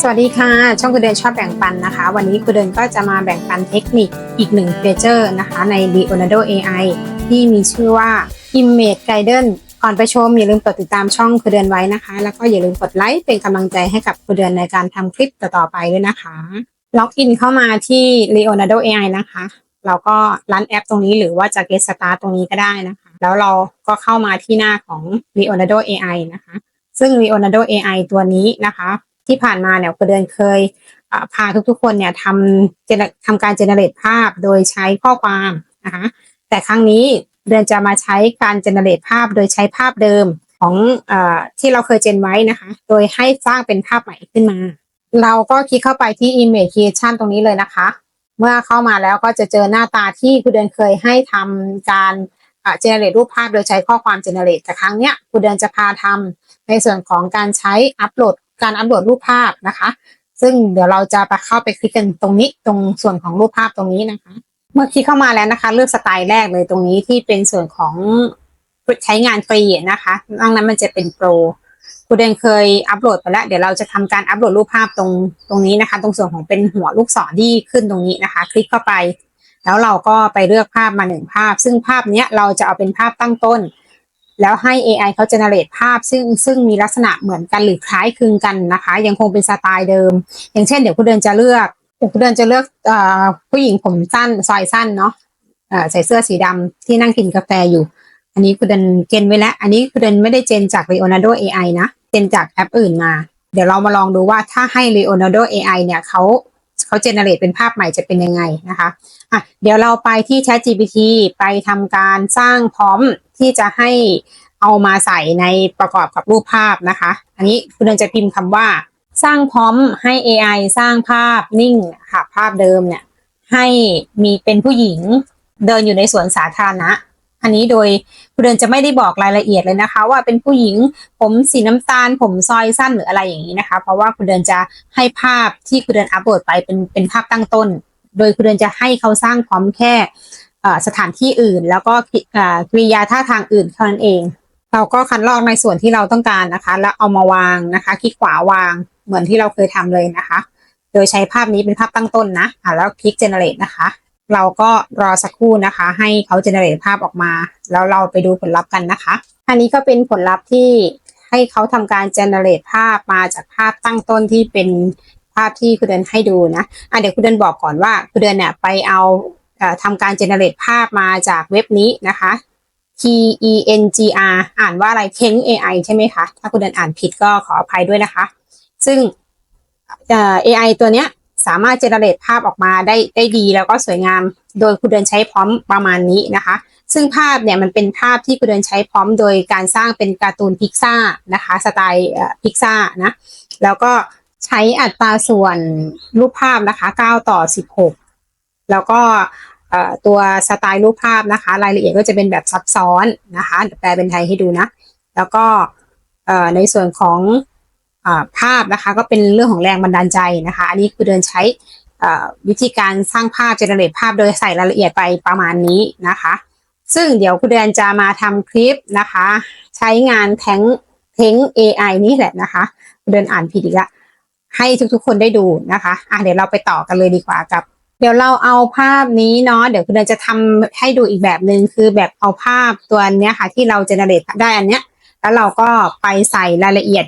สวัสดีค่ะ ช่องคุณเดินชอบแบ่งปันนะคะ วันนี้คุณเดินก็จะมาแบ่งปันเทคนิคอีกหนึ่งเฟเจอร์นะคะใน Leonardo AI ที่มีชื่อว่า Image Guidance ก่อนไปชมอย่าลืมกดติดตามช่องคุณเดินไว้นะคะ แล้วก็อย่าลืมกดไลค์เป็นกำลังใจให้กับคุณเดินในการทำคลิปต่อๆไปด้วยนะคะล็อกอินเข้ามาที่ Leonardo AI นะคะเราก็รันแอปตรงนี้หรือว่าจะ Get Start ตรงนี้ก็ได้นะคะ แล้วเราก็เข้ามาที่หน้าของ Leonardo AI นะคะ ซึ่ง Leonardo AI ตัวนี้นะคะ ที่ผ่านมาเนี่ยคุณเดือนเคยพาทุกๆคนเนี่ยทำทำการเจเนเรตภาพโดยใช้ข้อความนะคะแต่ครั้งนี้เดือนจะมาใช้การเจเนเรตภาพโดยใช้ภาพเดิมของอที่เราเคยเจนไว้นะคะ โดยให้สร้างเป็นภาพใหม่ขึ้นมา เราก็คลิกเข้าไปที่ image creation ตรงนี้เลยนะคะ เมื่อเข้ามาแล้วก็จะเจอหน้าตาที่คุณเดือนเคยให้ทำการเจเนเรตรูปภาพโดยใช้ข้อความเจเนเรตแต่ครั้งเนี้ยคุณเดือนจะพาทำในส่วนของการใช้อัปโหลด การอัปโหลดรูปภาพนะคะ ซึ่งเดี๋ยวเราจะไปเข้าไปคลิกกันตรงนี้ตรงส่วนของรูปภาพตรงนี้นะคะ เมื่อคลิกเข้ามาแล้วนะคะ เลือกสไตล์แรกเลยตรงนี้ที่เป็นส่วนของใช้งานฟรีนะคะนอกนั้นมันจะเป็นโปรคุณเดนเคยอัปโหลดไปแล้ว เดี๋ยวเราจะทำการอัปโหลดรูปภาพตรงตรงนี้นะคะ ตรงส่วนของเป็นหัวลูกศรที่ขึ้นตรงนี้นะคะ คลิกเข้าไป แล้วเราก็ไปเลือกภาพมาหนึ่งภาพ ซึ่งภาพเนี้ยเราจะเอาเป็นภาพตั้งต้น แล้วให้ AI เขาเจเนเรตภาพซึ่งซึ่งมีลักษณะเหมือนกันหรือคล้ายคลึงกันนะคะ ยังคงเป็นสไตล์เดิม อย่างเช่นเดี๋ยวคุณเดินจะเลือกเดี๋ยวคุณเดินจะเลือกอผู้หญิงผมสั้นซอยสั้นเนาะใส่เสื้อสีดำที่นั่งกินกาแฟอยู่ อันนี้คุณเดินเจนไว้แล้ว อันนี้คุณเดินไม่ได้เจนจาก Leonardo AI นะเจนจากแอปอื่นมา เดี๋ยวเรามาลองดูว่าถ้าให้ Leonardo AI เนี่ยเขาเขาเจเนเรตเป็นภาพใหม่จะเป็นยังไงนะคะอะเดี๋ยวเราไปที่ ChatGPT ไปทำการสร้างพร้อม ที่จะให้เอามาใส่ในประกอบกับรูปภาพนะคะ อันนี้คุณเดินจะพิมพ์คำว่า สร้างพร้อมให้ AI สร้างภาพนิ่งค่ะภาพเดิมเนี่ยให้มีเป็นผู้หญิงเดินอยู่ในสวนสาธารณะ อันนี้โดยคุณเดินจะไม่ได้บอกรายละเอียดเลยนะคะ ว่าเป็นผู้หญิงผมสีน้ำตาล ผมซอยสั้นหรืออะไรอย่างนี้นะคะ เพราะว่าคุณเดินจะให้ภาพที่คุณเดินอัปโหลดไปเป็นเป็นภาพตั้งต้น โดยคุณเดินจะให้เขาสร้างพร้อมแค่ สถานที่อื่น แล้วก็กริยาท่าทางอื่นเท่านั้นเอง เราก็คัดลอกในส่วนที่เราต้องการนะคะ แล้วเอามาวางนะคะคลิกขวาวางเหมือนที่เราเคยทำเลยนะคะ โดยใช้ภาพนี้เป็นภาพตั้งต้นนะะแล้วคลิก generate นะคะ เราก็รอสักครู่นะคะ ให้เขา generate ภาพออกมา แล้วเราไปดูผลลัพธ์กันนะคะ อันนี้ก็เป็นผลลัพธ์ที่ให้เขาทำการ generate ภาพมาจากภาพตั้งต้นที่เป็นภาพที่คุณเดินให้ดูนะอะเดี๋ยวคุณเดินบอกก่อนว่าคุณเดินเนี่ยไปเอา ทำการ generate ภาพมาจากเว็บนี้นะคะ T E N G R อ่านว่าอะไร Keng AI ใช่ไหมคะ ถ้าคุณเดินอ่านผิดก็ขออภัยด้วยนะคะ ซึ่งเอ่อ AI ตัวเนี้ยสามารถเจเนเรตภาพออกมาได้ได้ดีแล้วก็สวยงาม โดยคุณเดินใช้พร้อมประมาณนี้นะคะ ซึ่งภาพเนี่ยมันเป็นภาพที่คุณเดินใช้พร้อมโดยการสร้างเป็นการ์ตูนพิกซ่านะคะสไตล์พิกซ่านะ แล้วก็ใช้อัตราส่วนรูปภาพนะคะ 9 ต่อ 16 แล้วก็ ตัวสไตล์รูปภาพนะคะ รายละเอียดก็จะเป็นแบบซับซ้อนนะคะแปลเป็นไทยให้ดูนะ แล้วก็ในส่วนของอภาพนะคะ ก็เป็นเรื่องของแรงบันดาลใจนะคะ อันนี้คือเดินใช้วิธีการสร้างภาพเจเนเรตภาพโดยใส่รายละเอียดไปประมาณนี้นะคะ ซึ่งเดี๋ยวคุณเดือนจะมาทำคลิปนะคะ ใช้งานแทงเทง AI นี่แหละนะคะคุณเดือนอ่านผิดอีกละให้ทุกๆคนได้ดูนะคะ อะเดี๋ยวเราไปต่อกันเลยดีกว่ากับ เดี๋ยวเราเอาภาพนี้เนาะเดี๋ยวคุณเดือนจะทำให้ดูอีกแบบหนึ่งคือแบบเอาภาพตัวเนี้ยค่ะ ที่เราเจเนเรตได้อันเนี้ย แล้วเราก็ไปใส่รายละเอียด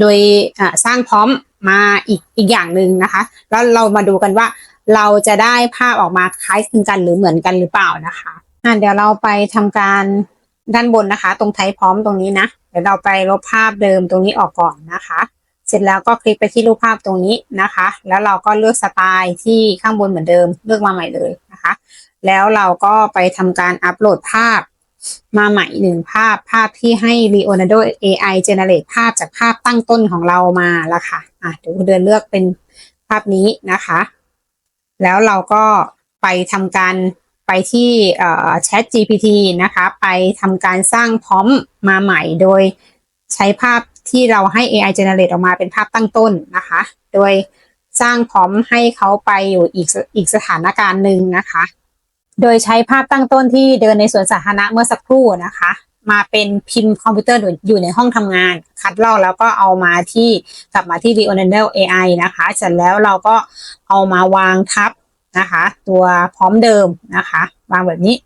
โดยสร้างพร้อมมาอีกอีกอย่างหนึ่งนะคะ แล้วเรามาดูกันว่าเราจะได้ภาพออกมาคล้ายคลึงกันหรือเหมือนกันหรือเปล่านะคะอะเดี๋ยวเราไปทำการด้านบนนะคะ ตรงไทยพร้อมตรงนี้นะเดี๋ยวเราไปลบภาพเดิมตรงนี้ออกก่อนนะคะ เสร็จแล้วก็คลิกไปที่รูปภาพตรงนี้นะคะ แล้วเราก็เลือกสไตล์ที่ข้างบนเหมือนเดิม เลือกมาใหม่เลยนะคะ แล้วเราก็ไปทำการอัปโหลดภาพมาใหม่หนึ่งภาพภาพที่ให้ Leonardo AI generate ภาพจากภาพตั้งต้นของเรามาล้วค่ะอะเดี๋ยวเดินเลือกเป็นภาพนี้นะคะ แล้วเราก็ไปทำการไปที่เอ่อ Chat GPT นะคะ ไปทำการสร้างพร้อมมาใหม่โดยใช้ภาพ ที่เราให้ AI generate ออกมาเป็นภาพตั้งต้นนะคะ โดยสร้างพร้อมให้เขาไปอยู่อีกอีกสถานการณ์หนึ่งนะคะ โดยใช้ภาพตั้งต้นที่เดินในสวนสาธารณะเมื่อสักครู่นะคะ มาเป็นพิมพ์คอมพิวเตอร์อยู่ในห้องทำงาน คัดลอกแล้วก็เอามาที่กลับมาที่ Leonardo AI นะคะเสร็จแล้วเราก็เอามาวางทับนะคะ ตัวพร้อมเดิมนะคะ วางแบบนี้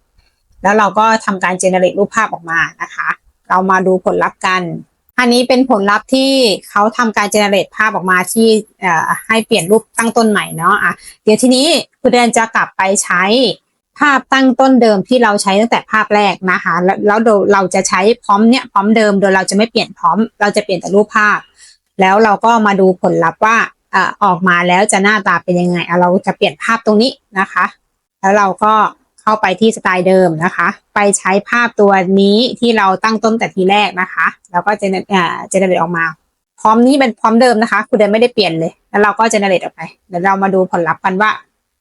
แล้วเราก็ทำการเจเนเรตรูปภาพออกมานะคะ เรามาดูผลลัพธ์กัน อันนี้เป็นผลลัพธ์ที่เขาทำการเจเนเรตภาพออกมาที่เอ่อให้เปลี่ยนรูปตั้งต้นใหม่เนาะอะเดี๋ยวทีนี้คุณเดนจะกลับไปใช้ภาพตั้งต้นเดิมที่เราใช้ตั้งแต่ภาพแรกนะคะ แล้วเราจะใช้พร้อมเนี่ยพร้อมเดิมโดยเราจะไม่เปลี่ยนพร้อม เราจะเปลี่ยนแต่รูปภาพ แล้วเราก็มาดูผลลัพธ์ว่าเอ่อออกมาแล้วจะหน้าตาเป็นยังไงอะเราจะเปลี่ยนภาพตรงนี้นะคะ แล้วเราก็ เข้าไปที่สไตล์เดิมนะคะ ไปใช้ภาพตัวนี้ที่เราตั้งต้นแต่ทีแรกนะคะ แล้วก็เจเนเอ่อเจเนเรตออกมา พร้อมนี้เป็นพร้อมเดิมนะคะคุณเดนไม่ได้เปลี่ยนเลย แล้วเราก็เจเนเรตออกไปเดี๋ยวเรามาดูผลลัพธ์กันว่า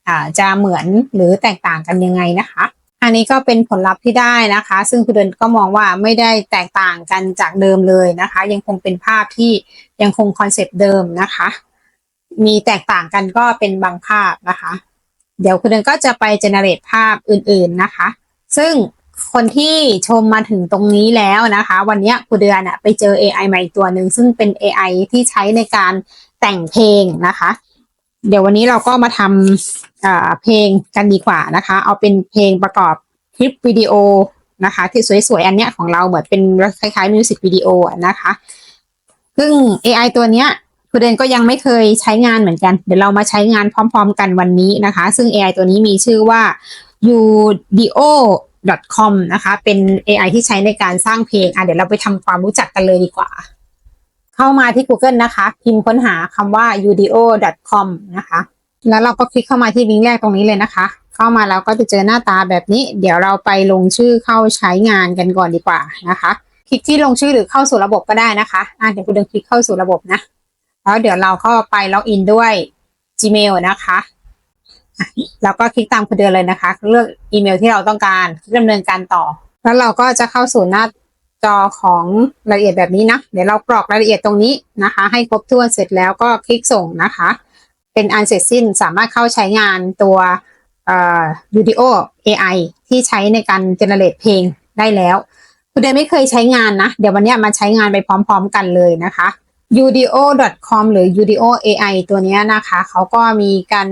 อ่าจะเหมือนหรือแตกต่างกันยังไงนะคะ อันนี้ก็เป็นผลลัพธ์ที่ได้นะคะ ซึ่งคุณเดนก็มองว่าไม่ได้แตกต่างกันจากเดิมเลยนะคะ ยังคงเป็นภาพที่ยังคงคอนเซปต์เดิมนะคะ มีแตกต่างกันก็เป็นบางภาพนะคะ เดี๋ยวคุณเดนก็จะไปเจเนเรตภาพอื่นๆนะคะ ซึ่งคนที่ชมมาถึงตรงนี้แล้วนะคะ วันนี้คุณเดือนอะไปเจอ AI ใหม่ตัวหนึ่งซึ่งเป็น AI ที่ใช้ในการแต่งเพลงนะคะ เดี๋ยววันนี้เราก็มาทำเพลงกันดีกว่านะคะ เอาเป็นเพลงประกอบคลิปวิดีโอนะคะ ที่สวยๆ อันเนี้ยของเราเหมือนเป็นคล้ายๆมิวสิกวิดีโอนะคะ ซึ่ง AI ตัวเนี้ย คุณเดนก็ยังไม่เคยใช้งานเหมือนกัน เดี๋ยวเรามาใช้งานพร้อม ๆ กันวันนี้นะคะ ซึ่ง AI ตัวนี้มีชื่อว่า udio.com นะคะ เป็น AI ที่ใช้ในการสร้างเพลง อะ เดี๋ยวเราไปทำความรู้จักกันเลยดีกว่า เข้ามาที่ Google นะคะ พิมพ์ค้นหาคำว่า udio.com นะคะ แล้วเราก็คลิกเข้ามาที่ลิงก์แรกตรงนี้เลยนะคะ เข้ามาแล้วก็จะเจอหน้าตาแบบนี้ เดี๋ยวเราไปลงชื่อเข้าใช้งานกันก่อนดีกว่านะคะ คลิกที่ลงชื่อหรือเข้าสู่ระบบก็ได้นะคะ อะ เดี๋ยวคุณเดินคลิกเข้าสู่ระบบนะ แล้วเดี๋ยวเราก็ไปล็อกอินด้วย Gmail นะคะแล้วก็คลิกตามคุณเดินเลยนะคะ เลือกอีเมลที่เราต้องการดำเนินการต่อ แล้วเราก็จะเข้าสู่หน้าจอของรายละเอียดแบบนี้นะ เดี๋ยวเรากรอกรายละเอียดตรงนี้นะคะ ให้ครบถ้วนเสร็จแล้วก็คลิกส่งนะคะ เป็นอันเสร็จสิ้นสามารถเข้าใช้งานตัวเอ่อ Udio AI ที่ใช้ในการเจเนเรตเพลงได้แล้วคุณเดไม่เคยใช้งานนะ เดี๋ยววันนี้มาใช้งานไปพร้อม ๆ กันเลยนะคะ udio.com หรือ udio AI ตัวนี้นะคะ เขาก็มีการ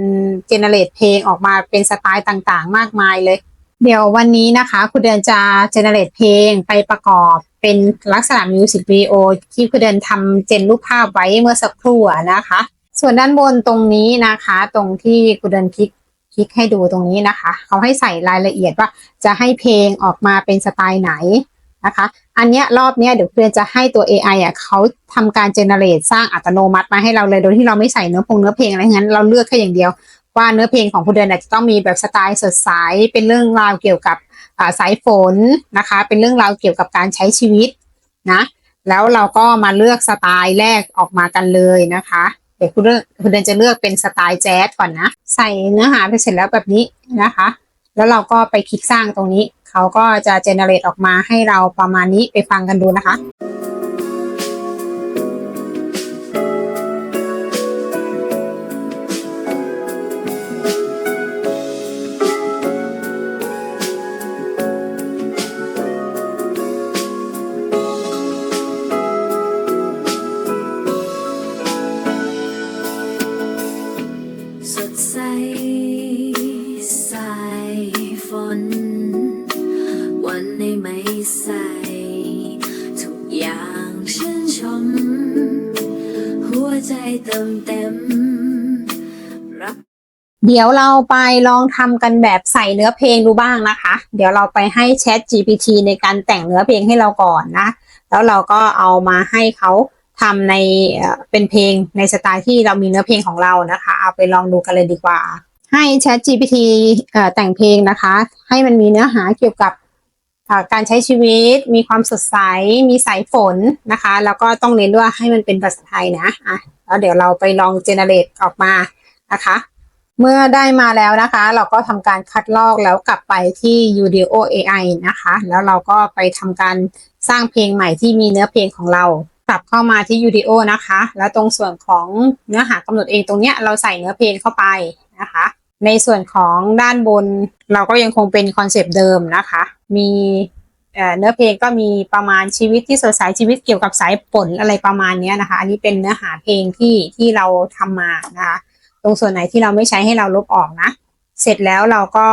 เจเนเรตเพลงออกมาเป็นสไตล์ต่างๆ มากมายเลย เดี๋ยววันนี้นะคะคุณเดินจะเจเนเรตเพลงไปประกอบเป็นลักษณะมิวสิกวิดีโอที่คุณเดินทำเจนรูปภาพไว้เมื่อสักครู่นะคะ ส่วนด้านบนตรงนี้นะคะ ตรงที่คุณเดินคลิกคลิกให้ดูตรงนี้นะคะ เขาให้ใส่รายละเอียดว่าจะให้เพลงออกมาเป็นสไตล์ไหน นะคะ อันเนี้ยรอบเนี้ยเดี๋ยวเพื่อนจะให้ตัว AI อะเขาทำการเจเนเรตสร้างอัตโนมัติมาให้เราเลยโดยที่เราไม่ใส่เนื้อพงเนื้อเพลงอะไรงั้นเราเลือกแค่อย่างเดียว ว่าเนื้อเพลงของคุณเดือนจะต้องมีแบบสไตล์สดใสเป็นเรื่องราวเกี่ยวกับสายฝนนะคะ เป็นเรื่องราวเกี่ยวกับการใช้ชีวิตนะแล้วเราก็มาเลือกสไตล์แรกออกมากันเลยนะคะเดี๋ยวคุณเลือกคุณเดือนจะเลือกเป็นสไตล์แจ๊สก่อนนะ ใส่เนื้อหาไปเสร็จแล้วแบบนี้นะคะ แล้วเราก็ไปคลิกสร้างตรงนี้ เขาก็จะเจเนเรตออกมาให้เราประมาณนี้ไปฟังกันดูนะคะ เดี๋ยวเราไปลองทำกันแบบใส่เนื้อเพลงดูบ้างนะคะ เดี๋ยวเราไปให้ Chat GPT ในการแต่งเนื้อเพลงให้เราก่อนนะ แล้วเราก็เอามาให้เขาทำในเป็นเพลงในสไตล์ที่เรามีเนื้อเพลงของเรานะคะ เอาไปลองดูกันเลยดีกว่า ให้ Chat GPT แต่งเพลงนะคะ ให้มันมีเนื้อหาเกี่ยวกับการใช้ชีวิต มีความสดใส มีสายฝนนะคะ แล้วก็ต้องเน้นด้วยให้มันเป็นภาษาไทยนะอะแล้วเดี๋ยวเราไปลองเจเนเรตออกมานะคะ เมื่อได้มาแล้วนะคะ เราก็ทำการคัดลอกแล้วกลับไปที่ Udio AI นะคะ แล้วเราก็ไปทำการสร้างเพลงใหม่ที่มีเนื้อเพลงของเรากลับเข้ามาที่ Udio นะคะ แล้วตรงส่วนของเนื้อหากำหนดเองตรงเนี้ยเราใส่เนื้อเพลงเข้าไปนะคะ ในส่วนของด้านบนเราก็ยังคงเป็นคอนเซปต์เดิมนะคะ มีเนื้อเพลงก็มีประมาณชีวิตที่สดใสชีวิตเกี่ยวกับสายฝนอะไรประมาณนี้นะคะ อันนี้เป็นเนื้อหาเพลงที่ที่เราทำมานะคะ ตรงส่วนไหนที่เราไม่ใช้ให้เราลบออกนะ เสร็จแล้วเราก็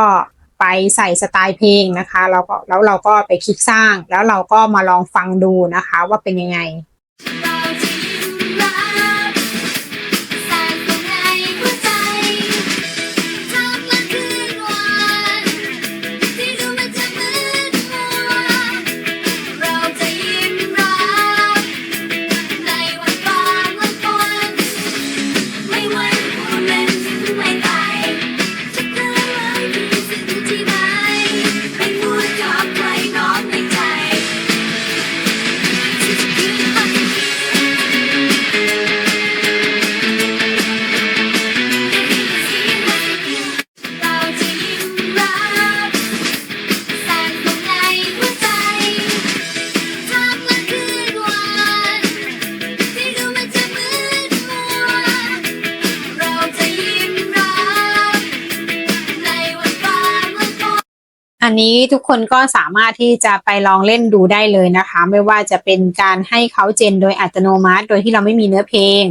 ไปใส่สไตล์เพลงนะคะ เราก็แล้วเราก็ไปคลิกสร้าง แล้วเราก็มาลองฟังดูนะคะว่าเป็นยังไง นี้ทุกคนก็สามารถที่จะไปลองเล่นดูได้เลยนะคะ ไม่ว่าจะเป็นการให้เขาเจนโดยอัตโนมัติ โดยที่เราไม่มีเนื้อเพลง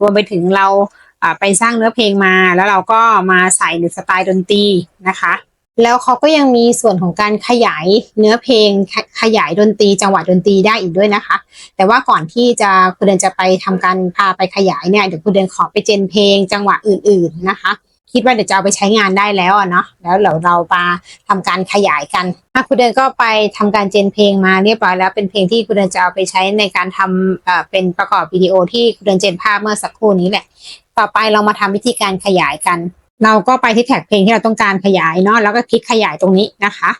รวมไปถึงเราไปสร้างเนื้อเพลงมา แล้วเราก็มาใส่หรือสไตล์ดนตรีนะคะ แล้วเขาก็ยังมีส่วนของการขยายเนื้อเพลงขยายดนตรีจังหวะดนตรีได้อีกด้วยนะคะ แต่ว่าก่อนที่จะคุณเดินจะไปทำการพาไปขยายเนี่ยเดี๋ยวคุณเดินขอไปเจนเพลงจังหวะอื่น ๆนะคะ คิดว่าเดี๋ยวจะเอาไปใช้งานได้แล้วอะเนาะแล้วเดี๋ยวเรามาทำการขยายกันคุณเดินก็ไปทำการเจนเพลงมาเรียบร้อยแล้วเป็นเพลงที่คุณเดินจะเอาไปใช้ในการทำเเป็นประกอบวิดีโอที่คุณเดินเจนภาพเมื่อสักครู่นี้แหละ ต่อไปเรามาทำวิธีการขยายกัน เราก็ไปที่แท็กเพลงที่เราต้องการขยายเนาะแล้วก็คลิกขยายตรงนี้นะคะ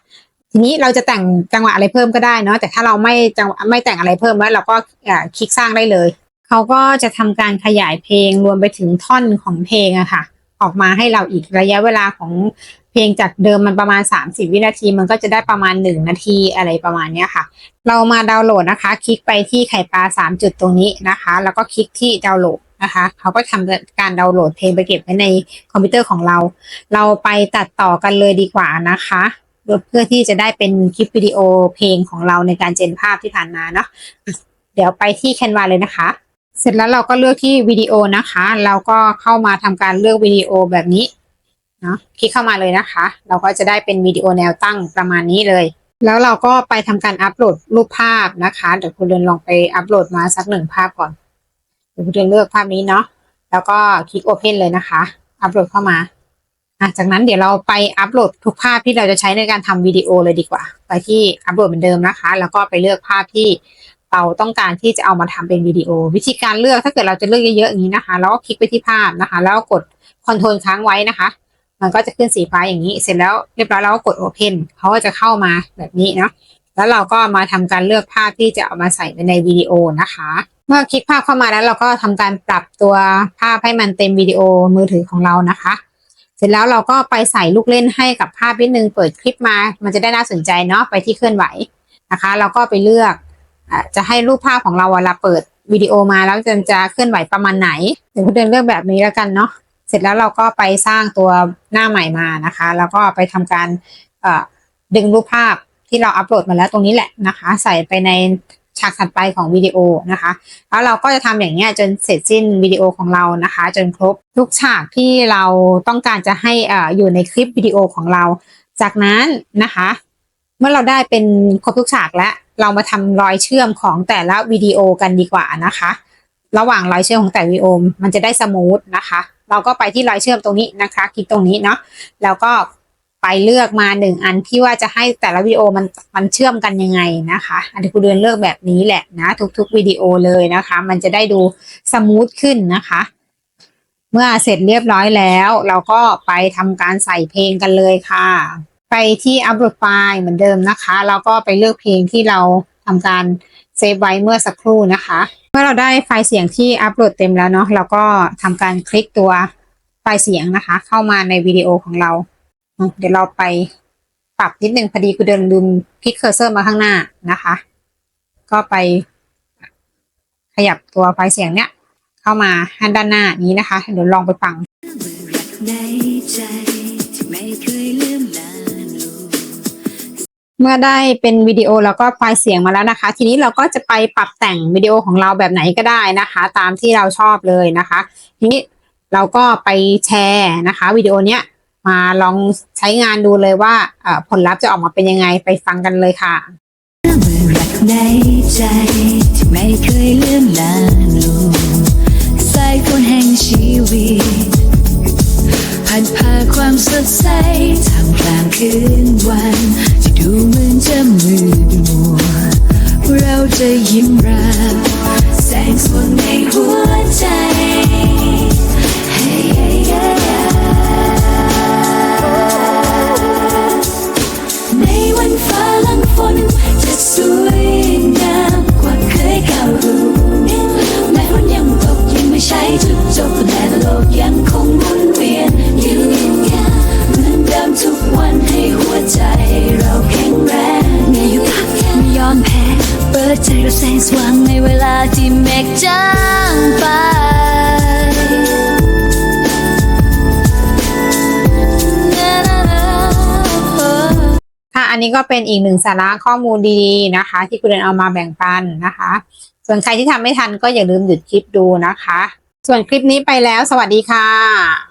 ทีนี้เราจะแต่งจังหวะอะไรเพิ่มก็ได้เนาะแต่ถ้าเราไม่จังหวะไม่แต่งอะไรเพิ่มแล้วเราก็คลิกสร้างได้เลย เขาก็จะทำการขยายเพลงรวมไปถึงท่อนของเพลงอะค่ะ ออกมาให้เราอีกระยะเวลาของเพลงจากเดิมมันประมาณ 30 วินาที มันก็จะได้ประมาณ 1 นาทีอะไรประมาณนี้ค่ะ เรามาดาวน์โหลดนะคะ คลิกไปที่ไข่ปลา 3 จุดตรงนี้นะคะ แล้วก็คลิกที่ดาวน์โหลดนะคะเขาก็ทำการดาวน์โหลดเพลงไปเก็บไว้ในคอมพิวเตอร์ของเรา เราไปตัดต่อกันเลยดีกว่านะคะเพื่อที่จะได้เป็นคลิปวิดีโอเพลงของเราในการเจนภาพที่ผ่านมาเนาะเดี๋ยวไปที่ Canva เลยนะคะ เสร็จแล้วเราก็เลือกที่วิดีโอนะคะ เราก็เข้ามาทำการเลือกวิดีโอแบบนี้เนาะคลิกเข้ามาเลยนะคะ เราก็จะได้เป็นวิดีโอแนวตั้งประมาณนี้เลย แล้วเราก็ไปทำการอัปโหลดรูปภาพนะคะ เดี๋ยวคุณเดินลองไปอัปโหลดมาสักหนึ่งภาพก่อนเดี๋ยวคุณเดินเลือกภาพนี้เนาะแล้วก็คลิก Open เลยนะคะ อัปโหลดเข้ามาอะจากนั้นเดี๋ยวเราไปอัปโหลดทุกภาพที่เราจะใช้ในการทำวิดีโอเลยดีกว่า ไปที่อัปโหลดเหมือนเดิมนะคะ แล้วก็ไปเลือกภาพที่ เราต้องการที่จะเอามาทำเป็นวิดีโอ วิธีการเลือกถ้าเกิดเราจะเลือกเยอะๆอย่างนี้นะคะแล้วก็คลิกไปที่ภาพนะคะ แล้วกดคอนโทรลค้างไว้นะคะ มันก็จะขึ้นสีฟ้าอย่างนี้ เสร็จแล้วเรียบร้อยเราก็กด Open เขาก็จะเข้ามาแบบนี้เนาะแล้วเราก็มาทำการเลือกภาพที่จะเอามาใส่ในวิดีโอนะคะ เมื่อคลิกภาพเข้ามาแล้วเราก็ทำการปรับตัวภาพให้มันเต็มวิดีโอมือถือของเรานะคะเสร็จแล้วเราก็ไปใส่ลูกเล่นให้กับภาพนิดนึงเปิดคลิปมา มันจะได้น่าสนใจเนาะไปที่เคลื่อนไหวนะคะ เราก็ไปเลือก จะให้รูปภาพของเราเวลาเปิดวิดีโอมาแล้วจะจะเคลื่อนไหวประมาณไหนเดี๋ยวคุณเดินเลือกแบบนี้แล้วกันเนาะเสร็จแล้วเราก็ไปสร้างตัวหน้าใหม่มานะคะ แล้วก็ไปทำการดึงรูปภาพที่เราอัปโหลดมาแล้วตรงนี้แหละนะคะ ใส่ไปในฉากถัดไปของวิดีโอนะคะ แล้วเราก็จะทำอย่างเงี้ยจนเสร็จสิ้นวิดีโอของเรานะคะ จนครบทุกฉากที่เราต้องการจะให้อ่อยู่ในคลิปวิดีโอของเรา จากนั้นนะคะ เมื่อเราได้เป็นครบทุกฉากแล้ว เรามาทำรอยเชื่อมของแต่ละวิดีโอกันดีกว่านะคะ ระหว่างรอยเชื่อมของแต่วิดีโอมันจะได้สมูทนะคะ เราก็ไปที่รอยเชื่อมตรงนี้นะคะคลิกตรงนี้เนาะแล้วก็ไปเลือกมาหนึ่งอันที่ว่าจะให้แต่ละวิดีโอมันมันเชื่อมกันยังไงนะคะ อันนี้คุณเดินเลือกแบบนี้แหละนะ ทุกๆวิดีโอเลยนะคะ มันจะได้ดูสมูทขึ้นนะคะ เมื่อเสร็จเรียบร้อยแล้ว เราก็ไปทำการใส่เพลงกันเลยค่ะ ไปที่อัปโหลดไฟล์เหมือนเดิมนะคะแล้วก็ไปเลือกเพลงที่เราทำการเซฟไว้เมื่อสักครู่นะคะ เมื่อเราได้ไฟล์เสียงที่อัปโหลดเต็มแล้วเนาะเราก็ทำการคลิกตัวไฟล์เสียงนะคะ เข้ามาในวิดีโอของเรา เดี๋ยวเราไปปรับนิดนึงพอดีกูเดินลืมพลิกเคอร์เซอร์มาข้างหน้านะคะ ก็ไปขยับตัวไฟล์เสียงเนี้ยเข้ามาด้านหน้านี้นะคะ เดี๋ยวลองไปฟังในใจที่ไม่เคย เมื่อได้เป็นวิดีโอแล้วก็ไฟล์เสียงมาแล้วนะคะ ทีนี้เราก็จะไปปรับแต่งวิดีโอของเราแบบไหนก็ได้นะคะ ตามที่เราชอบเลยนะคะทีนี้เราก็ไปแชร์นะคะวิดีโอเนี้ยมาลองใช้งานดูเลยว่าผลลัพธ์จะออกมาเป็นยังไงไปฟังกันเลยค่ะในใจที่ไม่เคยเลื่อนลางลงสายฝนแห่งชีวิตผ่านพาความสดใสท่ามกลาง คืนวันที่ดูเหมือนจะมืดมัว เราจะยิ้มรับแสงสว่างในหัวใจ นี้ก็เป็นอีกหนึ่งสาระข้อมูลดีๆนะคะ ที่คุณเดนเอามาแบ่งปันนะคะ ส่วนใครที่ทำไม่ทันก็อย่าลืมหยุดคลิปดูนะคะ ส่วนคลิปนี้ไปแล้ว สวัสดีค่ะ